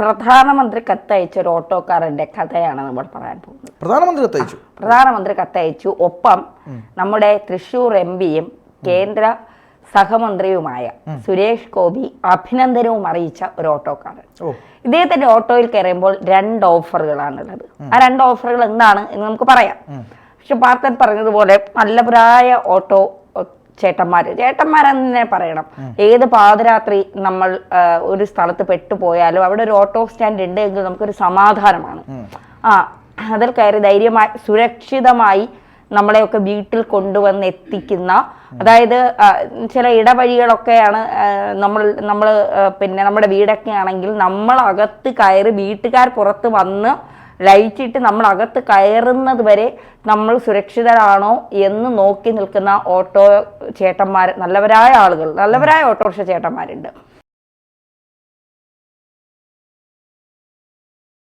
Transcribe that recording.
പ്രധാനമന്ത്രി കത്തയച്ച ഒരു ഓട്ടോക്കാരന്റെ കഥയാണ് നമ്മൾ പറയാൻ പോകുന്നത്. പ്രധാനമന്ത്രി കത്തയച്ചു? പ്രധാനമന്ത്രി കത്തയച്ചു. ഒപ്പം നമ്മുടെ തൃശൂർ എം പിയും കേന്ദ്ര സഹമന്ത്രിയുമായ സുരേഷ് ഗോപി അഭിനന്ദനവും അറിയിച്ച ഒരു ഓട്ടോക്കാരൻ. ഇദ്ദേഹത്തിന്റെ ഓട്ടോയിൽ കയറിയുമ്പോൾ രണ്ട് ഓഫറുകളാണുള്ളത്. ആ രണ്ട് ഓഫറുകൾ എന്താണ് എന്ന് നമുക്ക് പറയാം. പക്ഷെ പാർത്തൻ പറഞ്ഞതുപോലെ നല്ല പ്രായ ഓട്ടോ ചേട്ടന്മാര്. ചേട്ടന്മാരെന്ന് തന്നെ പറയണം. ഏത് പാതിരാത്രി നമ്മൾ ഒരു സ്ഥലത്ത് പെട്ടുപോയാലും അവിടെ ഒരു ഓട്ടോ സ്റ്റാൻഡ് ഉണ്ട് എങ്കിൽ നമുക്കൊരു സമാധാനമാണ്. ആ അതിൽ കയറി ധൈര്യമായി സുരക്ഷിതമായി നമ്മളെയൊക്കെ വീട്ടിൽ കൊണ്ടുവന്ന് എത്തിക്കുന്ന അതായത് ചില ഇടവഴികളൊക്കെയാണ് നമ്മൾ നമ്മൾ പിന്നെ നമ്മുടെ വീടൊക്കെ ആണെങ്കിൽ നമ്മളകത്ത് കയറി വീട്ടുകാർ പുറത്ത് വന്ന് ലൈറ്റ് ഇട്ട് നമ്മൾ അകത്ത് കയറുന്നത് വരെ നമ്മൾ സുരക്ഷിതരാണോ എന്ന് നോക്കി നിൽക്കുന്ന ഓട്ടോ ചേട്ടന്മാർ നല്ലവരായ ആളുകൾ നല്ലവരായ ഓട്ടോറിക്ഷ ചേട്ടന്മാരുണ്ട്.